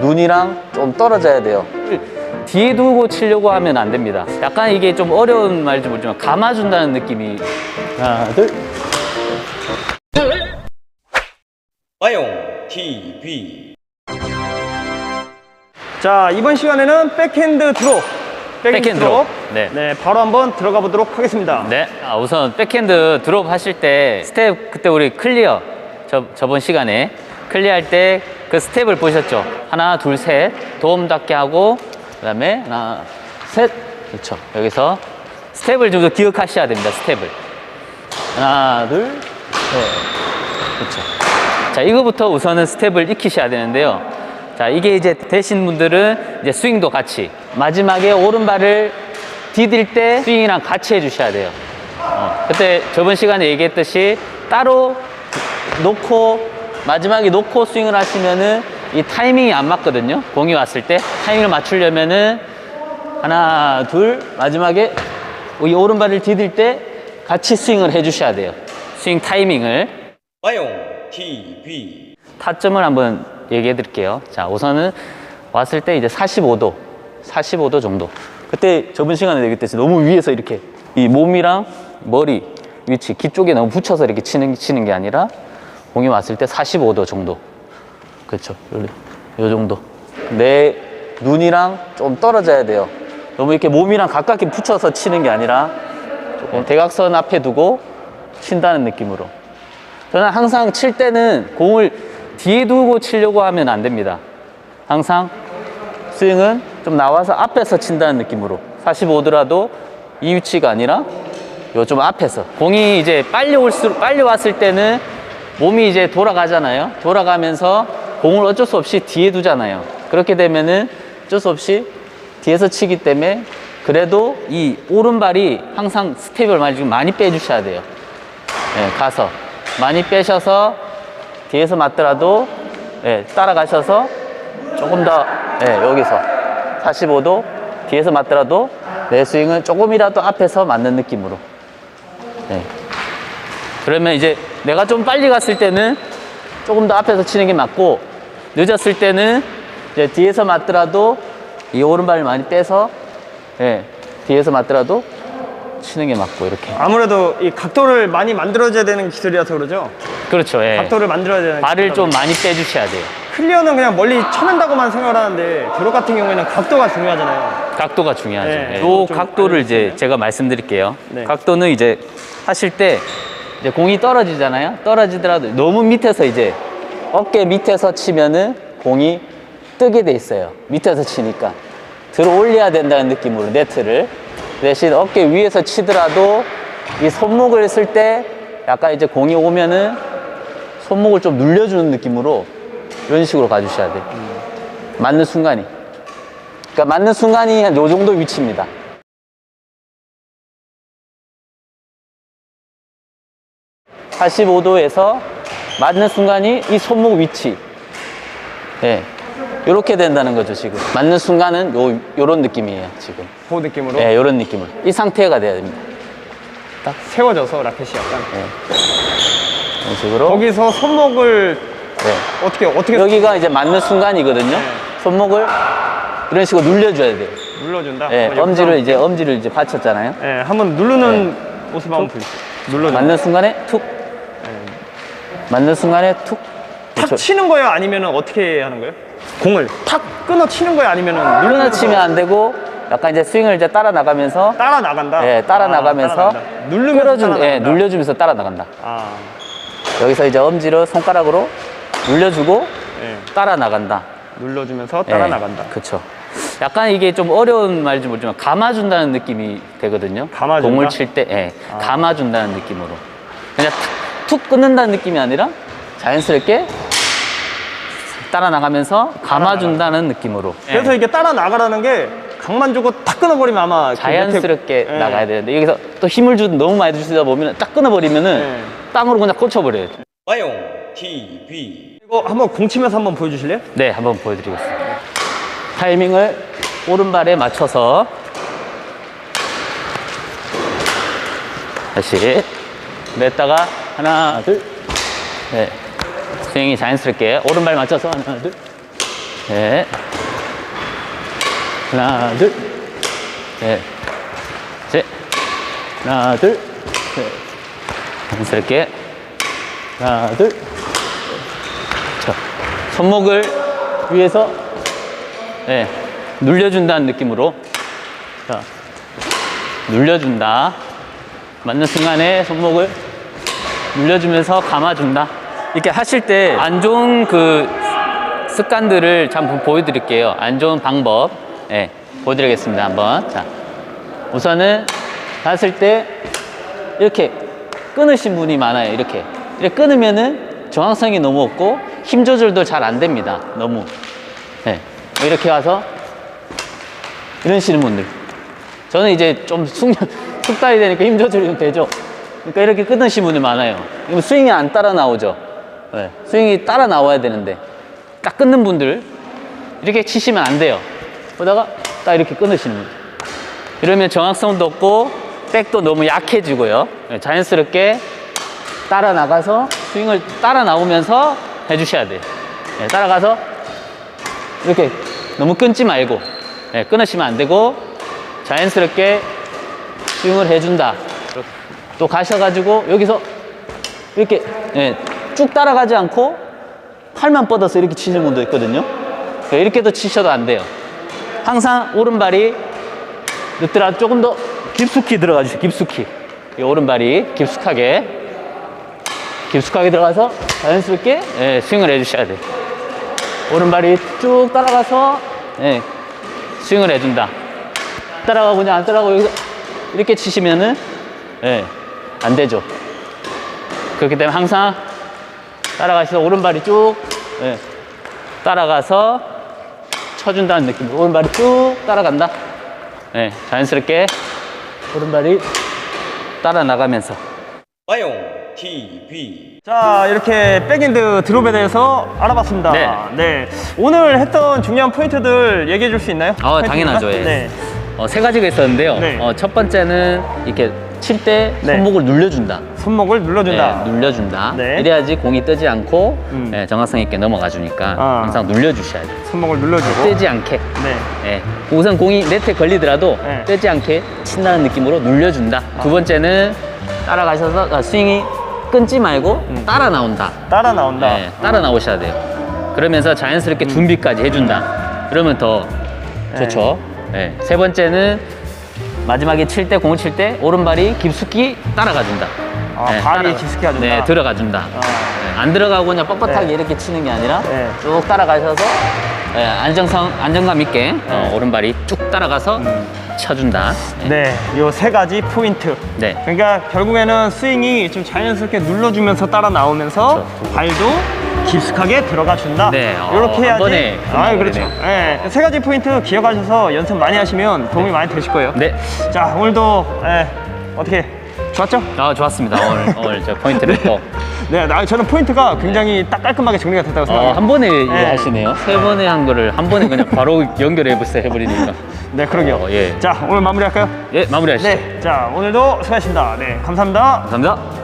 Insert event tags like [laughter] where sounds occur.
눈이랑 좀 떨어져야 돼요. 뒤에 두고 치려고 하면 안 됩니다. 약간 이게 좀 어려운 말인지 모르지만 감아준다는 느낌이 하나 둘 마용 TV 자 이번 시간에는 백핸드 드롭 백핸드 드롭. 네. 네 바로 한번 들어가 보도록 하겠습니다 네. 아, 우선 백핸드 드롭 하실 때 스텝 그때 우리 클리어 저, 저번 시간에 클리어 할 때 그 스텝을 보셨죠? 하나, 둘, 셋 도움 닿게 하고 그 다음에 하나, 셋 그렇죠. 여기서 스텝을 좀 더 기억하셔야 됩니다. 스텝을 하나, 둘, 셋 그렇죠. 자, 이거부터 우선은 스텝을 익히셔야 되는데요. 자, 이게 이제 되신 분들은 이제 스윙도 같이 마지막에 오른발을 디딜 때 스윙이랑 같이 해주셔야 돼요. 어, 그때 저번 시간에 얘기했듯이 따로 놓고 마지막에 놓고 스윙을 하시면은 이 타이밍이 안 맞거든요. 공이 왔을 때 타이밍을 맞추려면은 하나, 둘, 마지막에 이 오른발을 디딜 때 같이 스윙을 해주셔야 돼요. 스윙 타이밍을. 마용 TV 타점을 한번 얘기해 드릴게요. 자, 우선은 왔을 때 이제 45도, 45도 정도. 그때 저번 시간에 얘기했듯이 너무 위에서 이렇게 이 몸이랑 머리 위치, 귀 쪽에 너무 붙여서 이렇게 치는, 치는 게 아니라 공이 왔을 때 45도 정도. 그렇죠. 요, 요 정도. 내 눈이랑 좀 떨어져야 돼요. 너무 이렇게 몸이랑 가깝게 붙여서 치는 게 아니라 조금 대각선 앞에 두고 친다는 느낌으로. 저는 항상 칠 때는 공을 뒤에 두고 치려고 하면 안 됩니다. 항상 스윙은 좀 나와서 앞에서 친다는 느낌으로 45도라도 이 위치가 아니라 요 좀 앞에서 공이 이제 빨리 올수록 빨리 왔을 때는 몸이 이제 돌아가잖아요. 돌아가면서 공을 어쩔 수 없이 뒤에 두잖아요. 그렇게 되면은 어쩔 수 없이 뒤에서 치기 때문에 그래도 이 오른발이 항상 스텝을 많이 빼주셔야 돼요. 예, 가서 많이 빼셔서 뒤에서 맞더라도 예, 따라가셔서 조금 더 예, 여기서 45도 뒤에서 맞더라도 내 스윙은 조금이라도 앞에서 맞는 느낌으로 예. 그러면 이제 내가 좀 빨리 갔을 때는 조금 더 앞에서 치는 게 맞고 늦었을 때는 이제 뒤에서 맞더라도 이 오른발을 많이 빼서 예, 뒤에서 맞더라도 치는 게 맞고 이렇게 아무래도 이 각도를 많이 만들어줘야 되는 기술이라서 그러죠 그렇죠 예. 각도를 만들어야 되는 발을 기술이라서. 좀 많이 빼주셔야 돼요. 클리어는 그냥 멀리 쳐낸다고만 생각을 하는데 드롭 같은 경우에는 각도가 중요하잖아요 각도가 중요하죠. 네. 이좀 각도를 이제. 제가 말씀드릴게요. 네. 각도는 이제 하실 때 이제 공이 떨어지잖아요. 떨어지더라도 너무 밑에서 이제 어깨 밑에서 치면은 공이 뜨게 돼 있어요. 밑에서 치니까 들어 올려야 된다는 느낌으로 네트를 대신 어깨 위에서 치더라도 이 손목을 쓸 때 약간 이제 공이 오면은 손목을 좀 눌려주는 느낌으로 이런 식으로 가주셔야 돼요. 맞는 순간이. 그러니까 맞는 순간이 한 요 정도 위치입니다. (45도에서) 맞는 순간이 이 손목 위치. 예. 이렇게 된다는 거죠 지금. 맞는 순간은 요 요런 느낌이에요 지금. 그 느낌으로? 예 요런 느낌을 이 상태가 돼야 됩니다. 세워져서 라켓이 약간. 이런 식으로. 거기서 손목을 예. 어떻게 어떻게 여기가 이제 맞는 순간이거든요. 네. 손목을 이런 식으로 눌려줘야 돼요. 눌러준다? 예 한번 엄지를 옆으로 이제 엄지를 이제 받쳤잖아요. 예, 한번 누르는 모습 한번 보여주세요. 눌러준다 맞는 순간에 툭 맞는 순간에 툭 탁 그렇죠. 치는 거예요? 아니면 어떻게 하는 거예요? 공을 탁 끊어 치는 거예요? 아니면 끊어 치면 안 되고 약간 이제 스윙을 이제 따라 나가면서 따라 나간다? 예, 따라 아, 나가면서 따라 나간다. 누르면서 끌어준 따라 예, 나간다. 눌려주면서 따라 나간다. 아, 여기서 이제 엄지를 손가락으로 눌려주고 예. 따라 나간다. 눌러주면서 따라 예, 나간다. 그렇죠. 약간 이게 좀 어려운 말인지 모르지만 감아준다는 느낌이 되거든요. 감아준다? 공을 칠 때, 예, 아. 감아준다는 느낌으로. 그냥 툭, 툭 끊는다는 느낌이 아니라 자연스럽게 따라 나가면서 감아준다는 느낌으로. 그래서 예. 이게 따라 나가라는 게 강만 주고 탁 끊어버리면 아마 그 자연스럽게 밑에- 예. 나가야 되는데 여기서 또 힘을 주 너무 많이 주시다 보면 딱 끊어버리면은 네. 땅으로 그냥 꽂혀버려요. 마용 TV 이거 한번 공 치면서 한번 보여주실래요? 네, 한번 보여드리겠습니다. 타이밍을 오른발에 맞춰서 다시 냈다가 하나, 둘, 네. 스윙이 자연스럽게 오른발 맞춰서 하나, 둘, 셋. 하나, 둘, 셋, 셋. 하나, 둘, 셋. 자연스럽게. 하나, 둘. 자, 손목을 위에서 네, 눌려준다는 느낌으로. 자, 눌려준다. 맞는 순간에 손목을 눌려주면서 감아준다. 이렇게 하실 때 안 좋은 그 습관들을 잠깐 보여드릴게요. 안 좋은 방법. 예, 보여드리겠습니다. 한번. 자, 우선은 하실 때 이렇게 끊으신 분이 많아요. 이렇게. 이렇게 끊으면은 정확성이 너무 없고 힘 조절도 잘 안 됩니다. 너무. 예, 이렇게 와서 이러시는 분들. 저는 이제 좀 숙련, [laughs] 숙달이 되니까 힘 조절이 좀 되죠. 그러니까 이렇게 끊으신 분이 많아요. 스윙이 안 따라 나오죠. 네, 스윙이 따라 나와야 되는데 딱 끊는 분들 이렇게 치시면 안 돼요. 그러다가 딱 이렇게 끊으시는 분들. 이러면 정확성도 없고 백도 너무 약해지고요. 네, 자연스럽게 따라 나가서 스윙을 따라 나오면서 해주셔야 돼요. 네, 따라가서 이렇게 너무 끊지 말고 네, 끊으시면 안 되고 자연스럽게 스윙을 해준다. 또 가셔가지고 여기서 이렇게 예, 쭉 따라가지 않고 팔만 뻗어서 이렇게 치는 분도 있거든요. 그러니까 이렇게도 치셔도 안 돼요. 항상 오른발이 늦더라도 조금 더 깊숙이 들어가 주세요. 깊숙이. 이 오른발이 깊숙하게 깊숙하게 들어가서 자연스럽게 예, 스윙을 해주셔야 돼요. 오른발이 쭉 따라가서 예, 스윙을 해준다. 따라가고 그냥 안 따라가고 여기서 이렇게 치시면은 예, 안 되죠. 그렇기 때문에 항상 따라가셔서 오른발이 쭉 예, 따라가서 쳐준다는 느낌으로 오른발이 쭉 따라간다. 예, 자연스럽게 오른발이 따라 나가면서 마용 TV 자 이렇게 백핸드 드롭에 대해서 알아봤습니다. 네. 오늘 했던 중요한 포인트들 얘기해 줄 수 있나요? 어? 당연하죠, 예. 네. 어, 세 가지가 있었는데요. 네. 어, 첫 번째는 이렇게 칠 때 네. 손목을 눌려준다. 손목을 눌러준다. 네, 눌려준다. 네. 이래야지 공이 뜨지 않고 음. 예, 정확성 있게 넘어가 주니까 아. 항상 눌려주셔야 돼요. 손목을 눌러주고. 뜨지 않게. 네. 예. 우선 공이 네트에 걸리더라도 네. 뜨지 않게 친다는 느낌으로 눌려준다. 두 번째는 따라가셔서 아, 스윙이 끊지 말고 음. 따라 나온다. 따라 나온다. 네, 따라 나오셔야 돼요. 그러면서 자연스럽게 준비까지 해준다. 그러면 더 좋죠. 네. 세 번째는 마지막에 칠 때, 공을 칠 때 오른발이 깊숙이 따라가 준다. 아, 발이 깊숙이 가준다. 네, 들어가 준다. 아. 네, 안 들어가고 그냥 뻣뻣하게 네. 이렇게 치는 게 아니라 네. 쭉 따라가셔서 네, 안정성, 안정감 있게 어, 네. 오른발이 쭉 따라가서 쳐준다. 네. 네, 요 세 가지 포인트. 네. 그러니까 결국에는 스윙이 좀 자연스럽게 눌러주면서 따라 나오면서 발도 깊숙하게 들어가 준다. 네, 어, 이렇게 한 해야지. 번에 아. 그렇죠. 네, 세 가지 포인트 기억하셔서 연습 많이 하시면 도움이 많이 되실 거예요. 네. 자, 오늘도 예, 어떻게 좋았죠? 아, 좋았습니다. 오늘, [laughs] 오늘 저 포인트를 또. 네, 나 저는 포인트가 굉장히 딱 깔끔하게 정리가 됐다고 어, 생각해요. 한 번에 이해하시네요. 세 번에 한 거를 한 번에 그냥 바로 [laughs] 연결해 보세요 해버리니까. 네, 그러게요. 어, 예. 자, 오늘 마무리할까요? 예, 마무리하시죠. 네, 자, 오늘도 수고하셨습니다. 네, 감사합니다. 감사합니다.